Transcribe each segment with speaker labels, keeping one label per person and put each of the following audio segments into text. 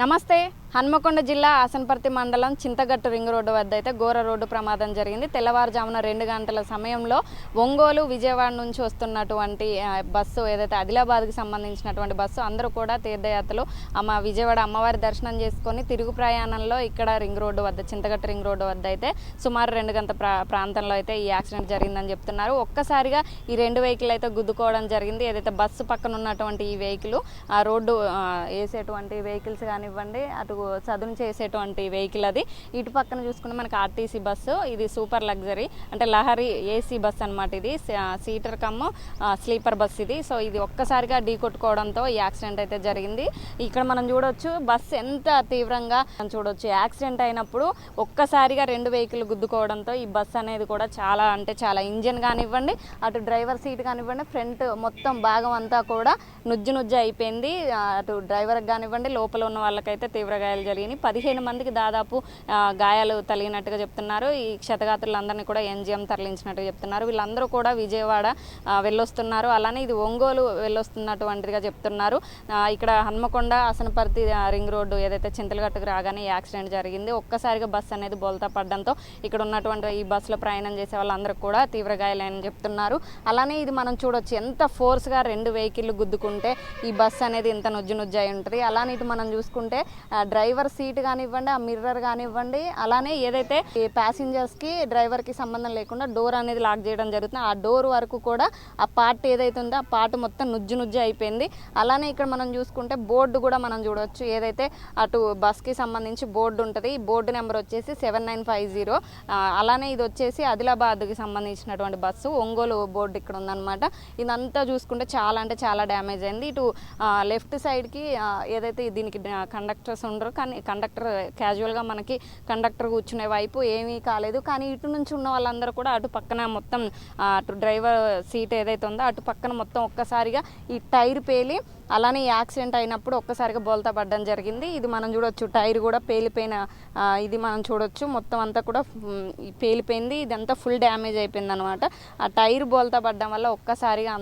Speaker 1: నమస్తే. హన్మకొండ జిల్లా ఆసనపర్తి మండలం చింతగట్టు రింగ్ రోడ్డు వద్ద అయితే ఘోర రోడ్డు ప్రమాదం జరిగింది. తెల్లవారుజామున రెండు గంటల సమయంలో ఒంగోలు విజయవాడ నుంచి వస్తున్నటువంటి బస్సు ఏదైతే ఆదిలాబాద్కి సంబంధించినటువంటి బస్సు అందరూ కూడా తీర్థయాత్రలు అమ్మ విజయవాడ అమ్మవారి దర్శనం చేసుకొని తిరుగు ప్రయాణంలో ఇక్కడ రింగ్ రోడ్డు వద్ద చింతగట్టు రింగ్ రోడ్డు వద్ద అయితే సుమారు రెండు గంటల ప్రా ప్రాంతంలో అయితే ఈ యాక్సిడెంట్ జరిగిందని చెప్తున్నారు. ఒక్కసారిగా ఈ రెండు వెహికల్ అయితే గుద్దుకోవడం జరిగింది. ఏదైతే బస్సు పక్కన ఉన్నటువంటి ఈ వెహికల్ ఆ రోడ్డు వేసేటువంటి వెహికల్స్ కానివ్వండి అటు చదును చేసేటువంటి వెహికల్ అది. ఇటు పక్కన చూసుకుంటే మనకి ఆర్టీసీ బస్సు ఇది సూపర్ లగ్జరీ అంటే లహరి ఏసీ బస్ అనమాట ఇది. సీటర్ కమ్ము స్లీపర్ బస్ ఇది. సో ఇది ఒక్కసారిగా ఢీ కొట్టుకోవడంతో ఈ యాక్సిడెంట్ అయితే జరిగింది. ఇక్కడ మనం చూడొచ్చు బస్సు ఎంత తీవ్రంగా మనం చూడొచ్చు. యాక్సిడెంట్ అయినప్పుడు ఒక్కసారిగా రెండు వెహికల్ గుద్దుకోవడంతో ఈ బస్సు అనేది కూడా చాలా అంటే చాలా ఇంజన్ కానివ్వండి అటు డ్రైవర్ సీట్ కానివ్వండి ఫ్రంట్ మొత్తం భాగం అంతా కూడా నుజ్జు నుజ్జు అయిపోయింది. అటు డ్రైవర్కి కానివ్వండి లోపల ఉన్న వాళ్ళకైతే తీవ్రంగా గాయాలు జరిగినాయి. పదిహేను మందికి దాదాపు గాయాలు తగిలినట్టుగా చెప్తున్నారు. ఈ క్షతగాత్రులందరినీ కూడా ఎన్జిఎం తరలించినట్టుగా చెప్తున్నారు. వీళ్ళందరూ కూడా విజయవాడ వెళ్ళొస్తున్నారు. అలానే ఇది ఒంగోలు వెళ్ళొస్తున్నటువంటిదిగా చెప్తున్నారు. ఇక్కడ హన్మకొండ అసనపర్తి రింగ్ రోడ్డు ఏదైతే చింతలగట్టుకు రాగానే ఈ యాక్సిడెంట్ జరిగింది. ఒక్కసారిగా బస్సు అనేది బోల్తా పడడంతో ఇక్కడ ఉన్నటువంటి ఈ బస్సులో ప్రయాణం చేసే వాళ్ళందరూ కూడా తీవ్ర గాయాలని చెప్తున్నారు. అలానే ఇది మనం చూడొచ్చు. ఎంత ఫోర్స్గా రెండు వెహికల్ గుద్దుకుంటే ఈ బస్సు అనేది ఇంత నుజ్జు నుజ్జు అయి ఉంటుంది. అలానే ఇది మనం చూసుకుంటే డ్రైవర్ సీట్ కానివ్వండి ఆ మిర్రర్ కానివ్వండి అలానే ఏదైతే ఈ ప్యాసింజర్స్కి డ్రైవర్కి సంబంధం లేకుండా డోర్ అనేది లాక్ చేయడం జరుగుతుంది. ఆ డోర్ వరకు కూడా ఆ పార్ట్ ఏదైతే ఉందో ఆ పార్ట్ మొత్తం నుజ్జు నుజ్జు అయిపోయింది. అలానే ఇక్కడ మనం చూసుకుంటే బోర్డు కూడా మనం చూడవచ్చు ఏదైతే అటు బస్కి సంబంధించి బోర్డు ఉంటుంది ఈ బోర్డు నెంబర్ వచ్చేసి సెవెన్ నైన్ ఫైవ్ జీరో. అలానే ఇది వచ్చేసి ఆదిలాబాద్కి సంబంధించినటువంటి బస్సు ఒంగోలు బోర్డు ఇక్కడ ఉందన్నమాట. ఇదంతా చూసుకుంటే చాలా అంటే చాలా డ్యామేజ్ అయింది. ఇటు లెఫ్ట్ సైడ్కి ఏదైతే దీనికి కండక్టర్స్ ఉండరు కానీ కండక్టర్ క్యాజువల్గా మనకి కండక్టర్ కూర్చునే వైపు ఏమీ కాలేదు. కానీ ఇటు నుంచి ఉన్న వాళ్ళందరూ కూడా అటు పక్కన మొత్తం అటు డ్రైవర్ సీట్ ఏదైతే ఉందో అటు పక్కన మొత్తం ఒక్కసారిగా ఈ టైర్ పేలి అలానే ఈ యాక్సిడెంట్ అయినప్పుడు ఒక్కసారిగా బోల్తా పడడం జరిగింది. ఇది మనం చూడొచ్చు. టైర్ కూడా పేలిపోయిన ఇది మనం చూడొచ్చు. మొత్తం అంతా కూడా పేలిపోయింది. ఇదంతా ఫుల్ డ్యామేజ్ అయిపోయింది అనమాట ఆ టైర్ బోల్తా పడడం వల్ల ఒక్కసారిగా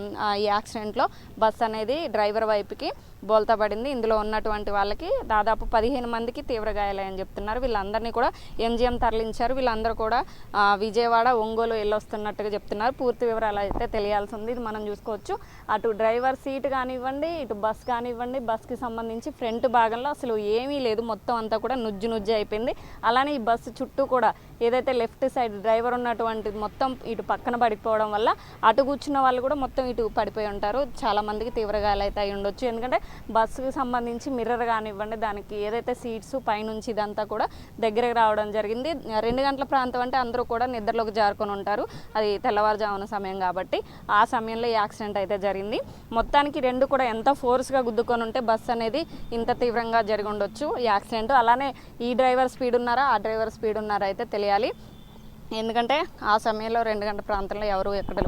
Speaker 1: ఈ యాక్సిడెంట్లో బస్ అనేది డ్రైవర్ వైపుకి బోల్తా పడింది. ఇందులో ఉన్నటువంటి వాళ్ళకి దాదాపు పదిహేను మందికి తీవ్ర గాయాలని చెప్తున్నారు. వీళ్ళందరినీ కూడా ఎంజిఎం తరలించారు. వీళ్ళందరూ కూడా విజయవాడ ఒంగోలు వెళ్ళొస్తున్నట్టుగా చెప్తున్నారు. పూర్తి వివరాలు అయితే తెలియాల్సి ఉంది. ఇది మనం చూసుకోవచ్చు. అటు డ్రైవర్ సీట్ కానివ్వండి ఇటు బస్ కానివ్వండి బస్కి సంబంధించి ఫ్రంట్ భాగంలో అసలు ఏమీ లేదు. మొత్తం అంతా కూడా నుజ్జు నుజ్జు అయిపోయింది. అలానే ఈ బస్సు చుట్టూ కూడా ఏదైతే లెఫ్ట్ సైడ్ డ్రైవర్ ఉన్నటువంటి మొత్తం ఇటు పక్కన పడిపోవడం వల్ల అటు కూర్చున్న వాళ్ళు కూడా మొత్తం ఇటు పడిపోయి ఉంటారు. చాలామందికి తీవ్ర అయితే అయి ఉండొచ్చు. ఎందుకంటే బస్సుకి సంబంధించి మిర్రర్ కానివ్వండి దానికి ఏదైతే సీట్స్ పైనుంచి ఇదంతా కూడా దగ్గరకు రావడం జరిగింది. రెండు గంటల ప్రాంతం అంటే అందరూ కూడా నిద్రలోకి జారుకొని ఉంటారు. అది తెల్లవారుజామున సమయం కాబట్టి ఆ సమయంలో ఈ యాక్సిడెంట్ అయితే జరిగింది. మొత్తానికి రెండు కూడా ఎంత ఫోర్స్గా గుద్దుకొని ఉంటే బస్సు అనేది ఇంత తీవ్రంగా జరిగి ఉండొచ్చు ఈ యాక్సిడెంట్. అలానే ఈ డ్రైవర్ స్పీడ్ ఉన్నారా? ఆ డ్రైవర్ స్పీడ్ ఉన్నారా అయితే తెలియాలి. ఎందుకంటే ఆ సమయంలో రెండు గంటల ప్రాంతంలో ఎవరు ఎక్కడ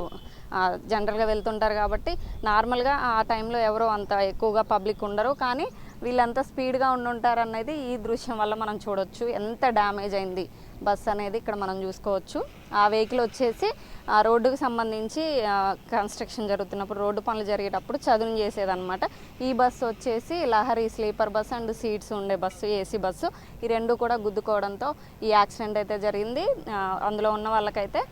Speaker 1: జనరల్గా వెళ్తుంటారు కాబట్టి నార్మల్గా ఆ టైంలో ఎవరు అంత ఎక్కువగా పబ్లిక్ ఉండరు. కానీ వీళ్ళంతా స్పీడ్గా ఉండుంటారు అనేది ఈ దృశ్యం వల్ల మనం చూడొచ్చు. ఎంత డ్యామేజ్ అయింది. బస్ అనేది ఇక్కడ మనం చూసుకోవచ్చు. ఆ వెహికల్ వచ్చేసి ఆ రోడ్డుకు సంబంధించి కన్స్ట్రక్షన్ జరుగుతున్నప్పుడు రోడ్డు పనులు జరిగేటప్పుడు చదును చేసేదన్నమాట. ఈ బస్సు వచ్చేసి Lahari sleeper bus and seats ఉండే బస్సు ఏసీ బస్సు. ఈ రెండు కూడా గుద్దుకోవడంతో ఈ యాక్సిడెంట్ అయితే జరిగింది. అందులో ఉన్న వాళ్ళకైతే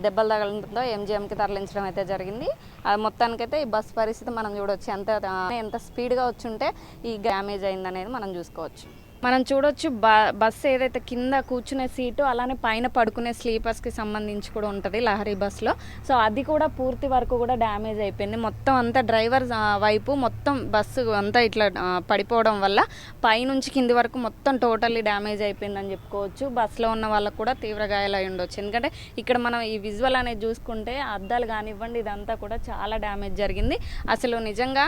Speaker 1: దెబ్బలు తగలడంతో ఎంజిఎంకి తరలించడం అయితే జరిగింది. ఆ, మొత్తానికైతే ఈ బస్సు పరిస్థితి మనం చూడవచ్చు ఎంత ఎంత స్పీడ్గా వచ్చుంటే ఈ డ్యామేజ్ అయిందనేది మనం చూసుకోవచ్చు. మనం చూడొచ్చు బ బస్ ఏదైతే కింద కూర్చునే సీటు అలానే పైన పడుకునే స్లీపర్స్కి సంబంధించి కూడా ఉంటుంది లహరి బస్లో సో అది కూడా పూర్తి వరకు కూడా డ్యామేజ్ అయిపోయింది. మొత్తం అంతా డ్రైవర్ వైపు మొత్తం బస్సు అంతా ఇట్లా పడిపోవడం వల్ల పైనుంచి కింది వరకు మొత్తం టోటల్లీ డ్యామేజ్ అయిపోయిందని చెప్పుకోవచ్చు. బస్సులో ఉన్న వాళ్ళకు కూడా తీవ్ర గాయాలు అయి ఉండొచ్చు. ఎందుకంటే ఇక్కడ మనం ఈ విజువల్ అనేది చూసుకుంటే అద్దాలు కానివ్వండి ఇదంతా కూడా చాలా డ్యామేజ్ జరిగింది. అసలు నిజంగా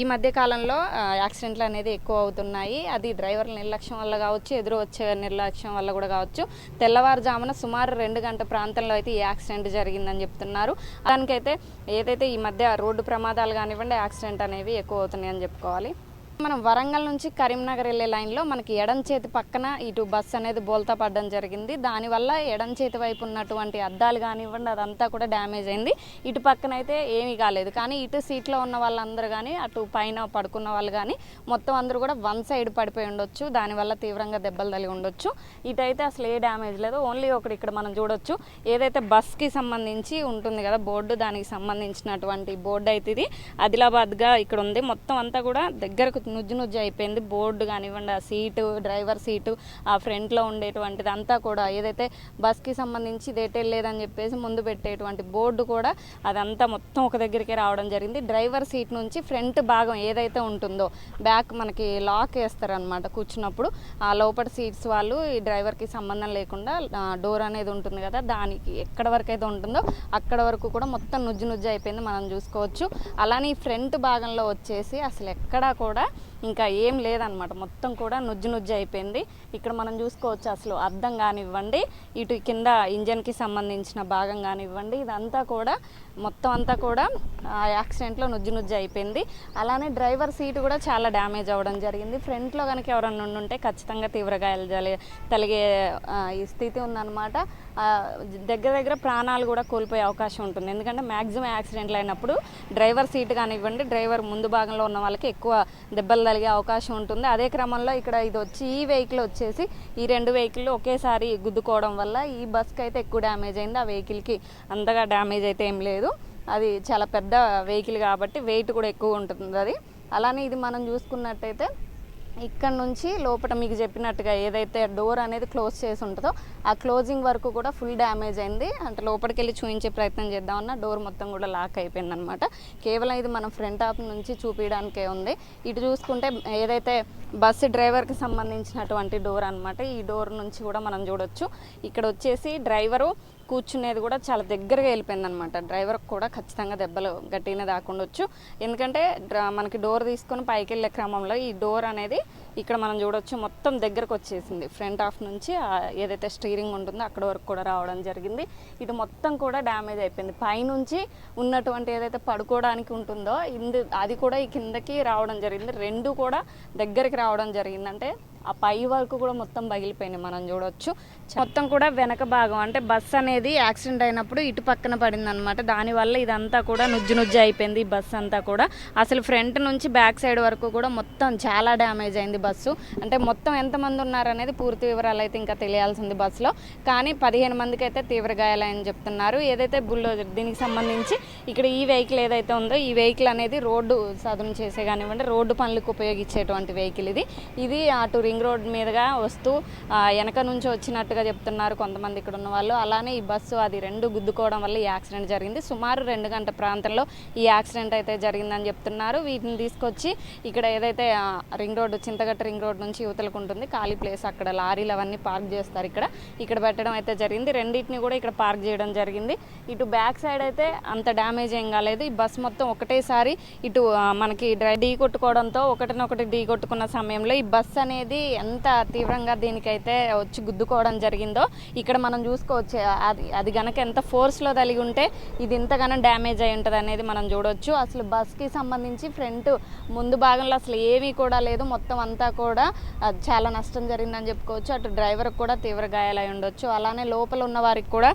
Speaker 1: ఈ మధ్య కాలంలో యాక్సిడెంట్లు అనేది ఎక్కువ అవుతున్నాయి. అది డ్రైవర్ డ్రైవర్ల నిర్లక్ష్యం వల్ల కావచ్చు ఎదురు వచ్చే నిర్లక్ష్యం వల్ల కూడా కావచ్చు. తెల్లవారుజామున సుమారు రెండు గంట ప్రాంతంలో అయితే ఈ యాక్సిడెంట్ జరిగిందని చెప్తున్నారు. దానికైతే ఏదైతే ఈ మధ్య రోడ్డు ప్రమాదాలు కానివ్వండి యాక్సిడెంట్ అనేవి ఎక్కువ అవుతున్నాయని చెప్పుకోవాలి. మనం వరంగల్ నుంచి కరీంనగర్ వెళ్ళే లైన్లో మనకి ఎడం చేతి పక్కన ఇటు బస్ అనేది బోల్తా పడడం జరిగింది. దానివల్ల ఎడం చేతి వైపు ఉన్నటువంటి అద్దాలు కానివ్వండి అదంతా కూడా డ్యామేజ్ అయింది. ఇటు పక్కన అయితే ఏమీ కాలేదు. కానీ ఇటు సీట్లో ఉన్న వాళ్ళందరూ కానీ అటు పైన పడుకున్న వాళ్ళు కానీ మొత్తం అందరూ కూడా వన్ సైడ్ పడిపోయి ఉండొచ్చు. దానివల్ల తీవ్రంగా దెబ్బలు తగిలి ఉండొచ్చు. ఇటైతే అసలు ఏ డ్యామేజ్ లేదు. ఓన్లీ ఒకటి ఇక్కడ మనం చూడొచ్చు. ఏదైతే బస్కి సంబంధించి ఉంటుంది కదా బోర్డు దానికి సంబంధించినటువంటి బోర్డు అయితే ఇది. ఆదిలాబాద్గా ఇక్కడ ఉంది. మొత్తం అంతా కూడా దగ్గరకు నుజ్జు నుజ్జు అయిపోయింది. బోర్డు కానివ్వండి ఆ సీటు డ్రైవర్ సీటు ఆ ఫ్రంట్లో ఉండేటువంటిది అంతా కూడా ఏదైతే బస్కి సంబంధించి ఇది లేదని చెప్పేసి ముందు పెట్టేటువంటి బోర్డు కూడా అదంతా మొత్తం ఒక దగ్గరికి రావడం జరిగింది. డ్రైవర్ సీట్ నుంచి ఫ్రంట్ భాగం ఏదైతే ఉంటుందో బ్యాక్ మనకి లాక్ వేస్తారనమాట కూర్చున్నప్పుడు. ఆ లోపల సీట్స్ వాళ్ళు ఈ డ్రైవర్కి సంబంధం లేకుండా డోర్ అనేది ఉంటుంది కదా దానికి ఎక్కడ వరకు అయితే ఉంటుందో అక్కడ వరకు కూడా మొత్తం నుజ్జు నుజ్జు అయిపోయింది మనం చూసుకోవచ్చు. అలానే ఈ ఫ్రంట్ భాగంలో వచ్చేసి అసలు ఎక్కడా కూడా ఇంకా ఏం లేదనమాట మొత్తం కూడా నుజ్జు నుజ్జు అయిపోయింది. ఇక్కడ మనం చూసుకోవచ్చు అసలు అద్దం కానివ్వండి. ఇటు కింద ఇంజన్కి సంబంధించిన భాగం కానివ్వండి. ఇదంతా కూడా మొత్తం అంతా కూడా ఆ యాక్సిడెంట్లో నుజ్జు నుజ్జు అయిపోయింది. అలానే డ్రైవర్ సీటు కూడా చాలా డ్యామేజ్ అవ్వడం జరిగింది. ఫ్రంట్లో కనుక ఎవరన్నా ఉంటే ఖచ్చితంగా తీవ్ర గాయాలు జలి తలిగే ఈ స్థితి ఉందన్నమాట. దగ్గర దగ్గర ప్రాణాలు కూడా కోల్పోయే అవకాశం ఉంటుంది. ఎందుకంటే మ్యాక్సిమం యాక్సిడెంట్లు అయినప్పుడు డ్రైవర్ సీట్ కానివ్వండి డ్రైవర్ ముందు భాగంలో ఉన్న వాళ్ళకి ఎక్కువ దెబ్బలు తలిగే అవకాశం ఉంటుంది. అదే క్రమంలో ఇక్కడ ఇది వచ్చి ఈ వెహికల్ వచ్చేసి ఈ రెండు వెహికల్ ఒకేసారి గుద్దుకోవడం వల్ల ఈ బస్కి అయితే ఎక్కువ డ్యామేజ్ అయింది. ఆ వెహికల్కి అంతగా డ్యామేజ్ అయితే ఏం లేదు. అది చాలా పెద్ద వెహికల్ కాబట్టి వెయిట్ కూడా ఎక్కువ ఉంటుంది అది. అలానే ఇది మనం చూసుకున్నట్టయితే ఇక్కడ నుంచి లోపల మీకు చెప్పినట్టుగా ఏదైతే డోర్ అనేది క్లోజ్ చేసి ఉంటుందో ఆ క్లోజింగ్ వరకు కూడా ఫుల్ డ్యామేజ్ అయింది. అంటే లోపలికి వెళ్ళి చూపించే ప్రయత్నం చేద్దామన్నా డోర్ మొత్తం కూడా లాక్ అయిపోయింది అనమాట కేవలం ఇది మనం ఫ్రంట్ ఆఫ్ నుంచి చూపించడానికే ఉంది. ఇటు చూసుకుంటే ఏదైతే బస్సు డ్రైవర్కి సంబంధించినటువంటి డోర్ అనమాట ఈ డోర్ నుంచి కూడా మనం చూడొచ్చు. ఇక్కడ వచ్చేసి డ్రైవరు కూర్చునేది కూడా చాలా దగ్గరగా వెళ్ళిపోయింది అనమాట డ్రైవర్ కూడా ఖచ్చితంగా దెబ్బలు గట్టిగానే దాకుండొచ్చు ఎందుకంటే డ్ర- మనకి డోర్ తీసుకొని పైకి వెళ్ళే క్రమంలో ఈ డోర్ అనేది ఇక్కడ మనం చూడొచ్చు మొత్తం దగ్గరకు వచ్చేసింది ఫ్రంట్ హాఫ్ నుంచి ఏదైతే స్టీరింగ్ ఉంటుందో అక్కడ వరకు కూడా రావడం జరిగింది. ఇది మొత్తం కూడా డ్యామేజ్ అయిపోయింది. పైనుంచి ఉన్నటువంటి ఏదైతే పడుకోవడానికి ఉంటుందో ఇందు అది కూడా ఈ కిందకి రావడం జరిగింది. రెండు కూడా దగ్గరికి రావడం జరిగింది అంటే ఆ పై వరకు కూడా మొత్తం పగిలిపోయినాయి మనం చూడొచ్చు. మొత్తం కూడా వెనక భాగం అంటే బస్ అనేది యాక్సిడెంట్ అయినప్పుడు ఇటు పక్కన పడింది అనమాట దానివల్ల ఇదంతా కూడా నుజ్జు నుజ్జు అయిపోయింది ఈ బస్సు అంతా కూడా. అసలు ఫ్రంట్ నుంచి బ్యాక్ సైడ్ వరకు కూడా మొత్తం చాలా డ్యామేజ్ అయింది బస్సు. అంటే మొత్తం ఎంతమంది ఉన్నారనేది పూర్తి వివరాలు అయితే ఇంకా తెలియాల్సింది బస్సులో. కానీ పదిహేను మందికి అయితే తీవ్ర గాయాలని చెప్తున్నారు. ఏదైతే బుల్డోజర్ దీనికి సంబంధించి ఇక్కడ ఈ వెహికల్ ఏదైతే ఉందో ఈ వెహికల్ అనేది రోడ్డు సదును చేసే కానివ్వండి రోడ్డు పనులకు ఉపయోగించేటువంటి వెహికల్ ఇది. ఇది అటు రింగ్ రోడ్ మీదుగా వస్తూ వెనక నుంచి వచ్చినట్టుగా చెప్తున్నారు కొంతమంది ఇక్కడ ఉన్న వాళ్ళు. అలానే ఈ బస్సు అది రెండు గుద్దుకోవడం వల్ల ఈ యాక్సిడెంట్ జరిగింది. సుమారు రెండు గంటల ప్రాంతంలో ఈ యాక్సిడెంట్ అయితే జరిగిందని చెప్తున్నారు. వీటిని తీసుకొచ్చి ఇక్కడ ఏదైతే ring road Chintagatta ring road నుంచి యువతలకు ఉంటుంది ఖాళీ ప్లేస్ అక్కడ లారీలు అవన్నీ పార్క్ చేస్తారు ఇక్కడ. ఇక్కడ పెట్టడం అయితే జరిగింది. రెండింటిని కూడా ఇక్కడ పార్క్ చేయడం జరిగింది. ఇటు బ్యాక్ సైడ్ అయితే అంత డ్యామేజ్ ఏం కాలేదు. ఈ బస్ మొత్తం ఒకటేసారి ఇటు మనకి డ్రై ఢీ కొట్టుకోవడంతో ఒకటినొకటి ఢీ కొట్టుకున్న సమయంలో ఈ బస్ అనేది ఎంత తీవ్రంగా దీనికైతే వచ్చి గుద్దుకోవడం జరిగిందో ఇక్కడ మనం చూసుకోవచ్చు. అది అది గనక ఎంత ఫోర్స్లో తలిగి ఉంటే ఇది ఇంతగానో డ్యామేజ్ అయి ఉంటుంది అనేది మనం చూడొచ్చు. అసలు బస్కి సంబంధించి ఫ్రంట్ ముందు భాగంలో అసలు ఏమీ కూడా లేదు. మొత్తం అంతా కూడా చాలా నష్టం జరిగిందని చెప్పుకోవచ్చు. అటు డ్రైవర్కి కూడా తీవ్ర గాయాలై ఉండొచ్చు. అలానే లోపల ఉన్న వారికి కూడా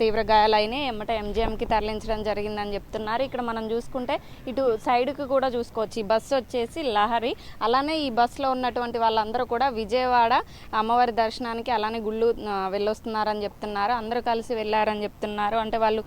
Speaker 1: తీవ్ర గాయాలైనాయి ఎమ్మటే ఎంజిఎంకి తరలించడం జరిగిందని చెప్తున్నారు. ఇక్కడ మనం చూసుకుంటే ఇటు సైడ్కి కూడా చూసుకోవచ్చు. ఈ బస్సు వచ్చేసి లహరి. అలానే ఈ బస్సులో ఉన్నటువంటి వాళ్ళ వాళ్ళందరూ కూడా విజయవాడ అమ్మవారి దర్శనానికి అలానే గుళ్ళు వెళ్ళొస్తున్నారని చెప్తున్నారు. అందరూ కలిసి వెళ్ళారని చెప్తున్నారు. అంటే వాళ్ళు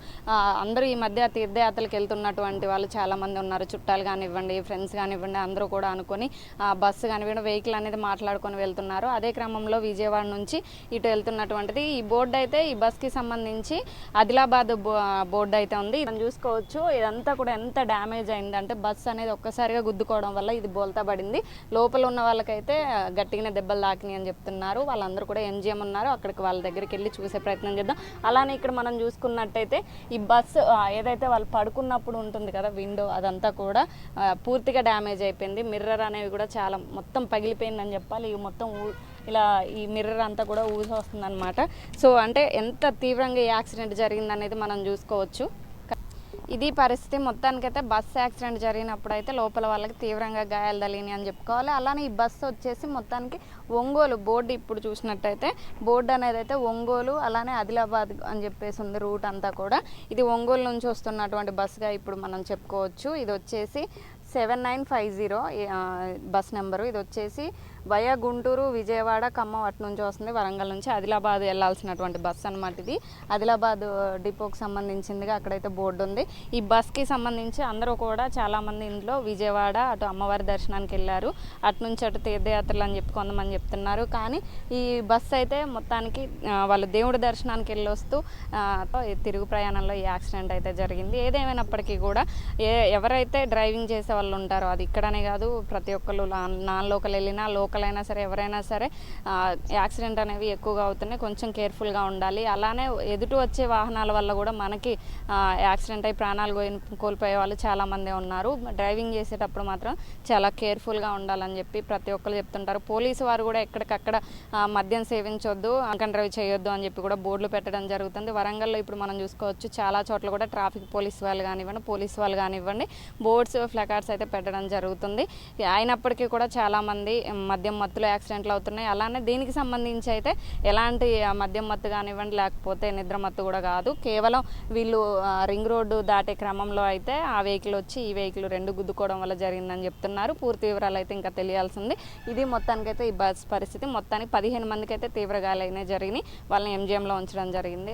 Speaker 1: అందరూ ఈ మధ్య తీర్థయాత్రలకు వెళ్తున్నటువంటి వాళ్ళు చాలామంది ఉన్నారు. చుట్టాలు కానివ్వండి ఫ్రెండ్స్ కానివ్వండి అందరూ కూడా అనుకొని బస్సు కానివ్వండి వెహికల్ అనేది మాట్లాడుకొని వెళ్తున్నారు. అదే క్రమంలో విజయవాడ నుంచి ఇటు వెళ్తున్నటువంటిది. ఈ బోర్డు అయితే ఈ బస్కి సంబంధించి ఆదిలాబాద్ బో- బోర్డు అయితే ఉంది. మనం చూసుకోవచ్చు. ఇదంతా కూడా ఎంత డ్యామేజ్ అయిందంటే బస్సు అనేది ఒక్కసారిగా గుద్దుకోవడం వల్ల ఇది బోల్తా పడింది. లోపల ఉన్న వాళ్ళకైతే గట్టిగానే దెబ్బలు తాకినాయి అని చెప్తున్నారు. వాళ్ళందరూ కూడా ఎంజిఎం ఉన్నారు. అక్కడికి వాళ్ళ దగ్గరికి వెళ్ళి చూసే ప్రయత్నం చేద్దాం. అలానే ఇక్కడ మనం చూసుకున్నట్టయితే ఈ బస్సు ఏదైతే వాళ్ళు పడుకున్నప్పుడు ఉంటుంది కదా విండో అదంతా కూడా పూర్తిగా డ్యామేజ్ అయిపోయింది. మిర్రర్ అనేవి కూడా చాలా మొత్తం పగిలిపోయిందని చెప్పాలి. ఇవి మొత్తం ఊ- ఇలా ఈ మిర్రర్ అంతా కూడా ఊసి వస్తుందన్నమాట సో అంటే ఎంత తీవ్రంగా ఈ యాక్సిడెంట్ జరిగిందనేది మనం చూసుకోవచ్చు. ఇది పరిస్థితి మొత్తానికైతే బస్సు యాక్సిడెంట్ జరిగినప్పుడు అయితే లోపల వాళ్ళకి తీవ్రంగా గాయాలు తగిలినాయి అని చెప్పుకోవాలి. అలానే ఈ బస్సు వచ్చేసి మొత్తానికి ఒంగోలు బోర్డు ఇప్పుడు చూసినట్టయితే బోర్డు అనేది అయితే ఒంగోలు అలానే ఆదిలాబాద్ అని చెప్పేసి ఉంది రూట్ అంతా కూడా. ఇది ఒంగోలు నుంచి వస్తున్నటువంటి బస్సుగా ఇప్పుడు మనం చెప్పుకోవచ్చు. ఇది వచ్చేసి seven nine five zero bus number. ఇది వచ్చేసి వయా గుంటూరు విజయవాడ ఖమ్మం అటు నుంచి వస్తుంది వరంగల్ నుంచి. ఆదిలాబాద్ వెళ్ళాల్సినటువంటి బస్ అనమాట ఇది. ఆదిలాబాద్ డిపోకి సంబంధించిందిగా అక్కడైతే బోర్డు ఉంది. ఈ బస్కి సంబంధించి అందరూ కూడా చాలామంది ఇంట్లో విజయవాడ అటు అమ్మవారి దర్శనానికి వెళ్ళారు. అటు నుంచి అటు తీర్థయాత్రలు అని చెప్పి కొంతమంది చెప్తున్నారు. కానీ ఈ బస్ అయితే మొత్తానికి వాళ్ళు దేవుడి దర్శనానికి వెళ్ళి వస్తూ తిరుగు ప్రయాణంలో ఈ యాక్సిడెంట్ అయితే జరిగింది. ఏదేమైనప్పటికీ కూడా ఏ ఎవరైతే డ్రైవింగ్ చేసే వాళ్ళు ఉంటారో అది ఇక్కడనే కాదు. ప్రతి ఒక్కరు నాన్ లోకల్ వెళ్ళినా లోకల్ అయినా సరే ఎవరైనా సరే యాక్సిడెంట్ అనేవి ఎక్కువగా అవుతున్నాయి. కొంచెం కేర్ఫుల్గా ఉండాలి. అలానే ఎదుటి వచ్చే వాహనాల వల్ల కూడా మనకి యాక్సిడెంట్ అయి ప్రాణాలు పోయి కోల్పోయే వాళ్ళు చాలామంది ఉన్నారు. డ్రైవింగ్ చేసేటప్పుడు మాత్రం చాలా కేర్ఫుల్గా ఉండాలని చెప్పి ప్రతి ఒక్కరు చెప్తుంటారు. పోలీసు వారు కూడా ఎక్కడికక్కడ మద్యం సేవించొద్దు అంకన్ డ్రైవ్ చేయొద్దు అని చెప్పి కూడా బోర్డులు పెట్టడం జరుగుతుంది. వరంగల్లో ఇప్పుడు మనం చూసుకోవచ్చు చాలా చోట్ల కూడా ట్రాఫిక్ పోలీస్ వాళ్ళు కానివ్వండి పోలీస్ వాళ్ళు కానివ్వండి బోర్డ్స్ ఫ్లకార్డ్స్ అయితే పెట్టడం జరుగుతుంది. అయినప్పటికీ కూడా చాలామంది మద్యం మత్తులో యాక్సిడెంట్లు అవుతున్నాయి. అలానే దీనికి సంబంధించి అయితే ఎలాంటి మద్యం మత్తు కానివ్వండి లేకపోతే నిద్ర మత్తు కూడా కాదు. కేవలం వీళ్ళు రింగ్ రోడ్డు దాటే క్రమంలో అయితే ఆ వెహికల్ వచ్చి ఈ వెహికల్ రెండు గుద్దుకోవడం వల్ల జరిగిందని చెప్తున్నారు. పూర్తి వివరాలు అయితే ఇంకా తెలియాల్సింది. ఇది మొత్తానికైతే ఈ బస్ పరిస్థితి. మొత్తానికి పదిహేను మందికి అయితే తీవ్ర గాయాలైనా జరిగినాయి. వాళ్ళని ఎంజిఎంలో ఉంచడం జరిగింది.